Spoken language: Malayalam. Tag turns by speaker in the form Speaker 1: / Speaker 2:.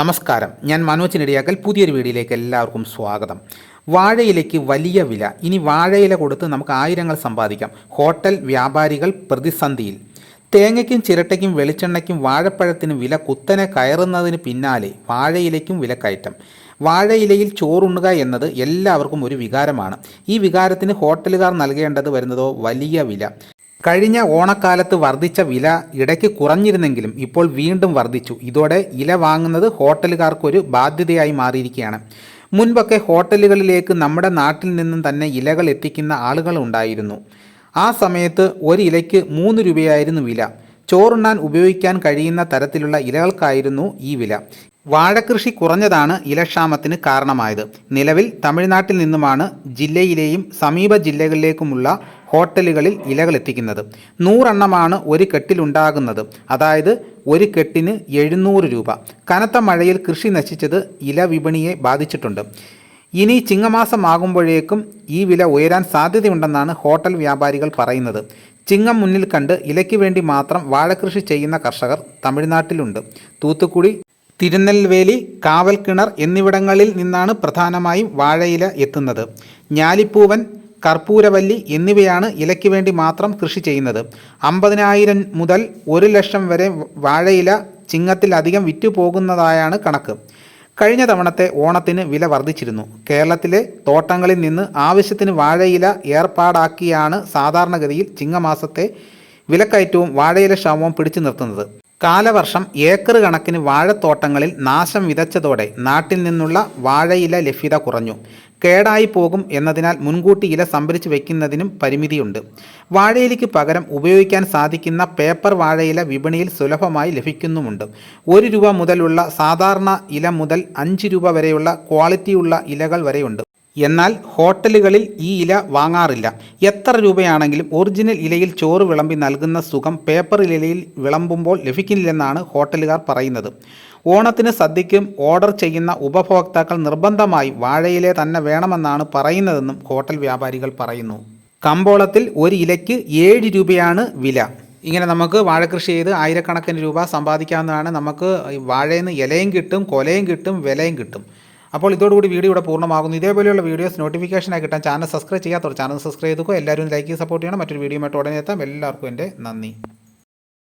Speaker 1: നമസ്കാരം. ഞാൻ മനോജ് നെടിയാക്കൽ. പുതിയൊരു വീഡിയോയിലേക്ക് എല്ലാവർക്കും സ്വാഗതം. വാഴയിലയ്ക്ക് വലിയ വില. ഇനി വാഴയില കൊടുത്ത് നമുക്ക് ആയിരങ്ങൾ സമ്പാദിക്കാം. ഹോട്ടൽ വ്യാപാരികൾ പ്രതിസന്ധിയിൽ. തേങ്ങയ്ക്കും ചിരട്ടയ്ക്കും വെളിച്ചെണ്ണയ്ക്കും വാഴപ്പഴത്തിനും വില കുത്തനെ കയറുന്നതിന് പിന്നാലെ വാഴയിലയ്ക്കും വിലക്കയറ്റം. വാഴയിലയിൽ ചോറുണ്ണുക എന്നത് എല്ലാവർക്കും ഒരു വികാരമാണ്. ഈ വികാരത്തിന് ഹോട്ടലുകാർ നൽകേണ്ടത് വരുന്നതോ വലിയ വില. കഴിഞ്ഞ ഓണക്കാലത്ത് വർദ്ധിച്ച വില ഇടയ്ക്ക് കുറഞ്ഞിരുന്നെങ്കിലും ഇപ്പോൾ വീണ്ടും വർദ്ധിച്ചു. ഇതോടെ ഇല വാങ്ങുന്നത് ഹോട്ടലുകാർക്കൊരു ബാധ്യതയായി മാറിയിരിക്കുകയാണ്. മുൻപൊക്കെ ഹോട്ടലുകളിലേക്ക് നമ്മുടെ നാട്ടിൽ നിന്നും തന്നെ ഇലകൾ എത്തിക്കുന്ന ആളുകൾ ഉണ്ടായിരുന്നു. ആ സമയത്ത് ഒരു ഇലയ്ക്ക് മൂന്ന് രൂപയായിരുന്നു വില. ചോറുണ്ണാൻ ഉപയോഗിക്കാൻ കഴിയുന്ന തരത്തിലുള്ള ഇലകൾക്കായിരുന്നു ഈ വില. വാഴകൃഷി കുറഞ്ഞതാണ് ഇലക്ഷാമത്തിന് കാരണമായത്. നിലവിൽ തമിഴ്നാട്ടിൽ നിന്നുമാണ് ജില്ലയിലെയും സമീപ ജില്ലകളിലേക്കുമുള്ള ഹോട്ടലുകളിൽ ഇലകൾ എത്തിക്കുന്നത്. നൂറെണ്ണമാണ് ഒരു കെട്ടിലുണ്ടാകുന്നത് അതായത് ഒരു കെട്ടിന് എഴുന്നൂറ് രൂപ. കനത്ത മഴയിൽ കൃഷി നശിച്ചത് ഇല വിപണിയെ ബാധിച്ചിട്ടുണ്ട്. ഇനി ചിങ്ങമാസമാകുമ്പോഴേക്കും ഈ വില ഉയരാൻ സാധ്യതയുണ്ടെന്നാണ് ഹോട്ടൽ വ്യാപാരികൾ പറയുന്നത്. ചിങ്ങം മുന്നിൽ കണ്ട് ഇലയ്ക്ക് വേണ്ടി മാത്രം വാഴകൃഷി ചെയ്യുന്ന കർഷകർ തമിഴ്നാട്ടിലുണ്ട്. തൂത്തുക്കുടി തിരുനെൽവേലി കാവൽക്കിണർ എന്നിവിടങ്ങളിൽ നിന്നാണ് പ്രധാനമായും വാഴയില എത്തുന്നത്. ഞാലിപ്പൂവൻ കർപ്പൂരവല്ലി എന്നിവയാണ് ഇലയ്ക്ക് വേണ്ടി മാത്രം കൃഷി ചെയ്യുന്നത്. അമ്പതിനായിരം മുതൽ ഒരു ലക്ഷം വരെ വാഴയില ചിങ്ങത്തിലധികം വിറ്റു പോകുന്നതായാണ് കണക്ക്. കഴിഞ്ഞ തവണത്തെ ഓണത്തിന് വില വർദ്ധിച്ചിരുന്നു. കേരളത്തിലെ തോട്ടങ്ങളിൽ നിന്ന് ആവശ്യത്തിന് വാഴയില ഏർപ്പാടാക്കിയാണ് സാധാരണഗതിയിൽ ചിങ്ങമാസത്തെ വിലക്കയറ്റവും വാഴയില ക്ഷാമവും പിടിച്ചു നിർത്തുന്നത്. കാലവർഷം ഏക്കർ കണക്കിന് വാഴത്തോട്ടങ്ങളിൽ നാശം വിതച്ചതോടെ നാട്ടിൽ നിന്നുള്ള വാഴയില ലഭ്യത കുറഞ്ഞു. കേടായി പോകും എന്നതിനാൽ മുൻകൂട്ടി ഇല സംഭരിച്ചു വയ്ക്കുന്നതിനും പരിമിതിയുണ്ട്. വാഴയിലയ്ക്ക് പകരം ഉപയോഗിക്കാൻ സാധിക്കുന്ന പേപ്പർ വാഴയില വിപണിയിൽ സുലഭമായി ലഭിക്കുന്നുമുണ്ട്. ഒരു രൂപ മുതലുള്ള സാധാരണ ഇല മുതൽ അഞ്ച് രൂപ വരെയുള്ള ക്വാളിറ്റിയുള്ള ഇലകൾ വരെയുണ്ട്. എന്നാൽ ഹോട്ടലുകളിൽ ഈ ഇല വാങ്ങാറില്ല. എത്ര രൂപയാണെങ്കിലും ഒറിജിനൽ ഇലയിൽ ചോറ് വിളമ്പി നൽകുന്ന സുഖം പേപ്പർ ഇലയിൽ വിളമ്പുമ്പോൾ ലഭിക്കില്ലെന്നാണ് ഹോട്ടലുകാർ പറയുന്നത്. ഓണത്തിന് സദ്യയ്ക്കും ഓർഡർ ചെയ്യുന്ന ഉപഭോക്താക്കൾ നിർബന്ധമായി വാഴയിലെ തന്നെ വേണമെന്നാണ് പറയുന്നതെന്നും ഹോട്ടൽ വ്യാപാരികൾ പറയുന്നു. കമ്പോളത്തിൽ ഒരു ഇലയ്ക്ക് ഏഴ് രൂപയാണ് വില. ഇങ്ങനെ നമുക്ക് വാഴ കൃഷി ചെയ്ത് ആയിരക്കണക്കിന് രൂപ സമ്പാദിക്കാവുന്നതാണ് നമുക്ക് വാഴയിൽ നിന്ന് ഇലയും കിട്ടും കൊലയും കിട്ടും വിലയും കിട്ടും. അപ്പോൾ ഇതോടുകൂടി വീഡിയോ ഇവിടെ പൂർണമാകുന്നു. ഇതേപോലെയുള്ള വീഡിയോസ് നോട്ടിഫിക്കേഷനായി കിട്ടാൻ ചാനൽ സബ്സ്ക്രൈബ് ചെയ്യാത്തവർ ചാനൽ സബ്സ്ക്രൈബ് ചെയ്തു എല്ലാവരും ലൈക്ക് സപ്പോർട്ട് ചെയ്യണം. മറ്റൊരു വീഡിയോ ആയിട്ട് ഉടനെ എത്താം. എല്ലാവർക്കും എന്റെ നന്ദി.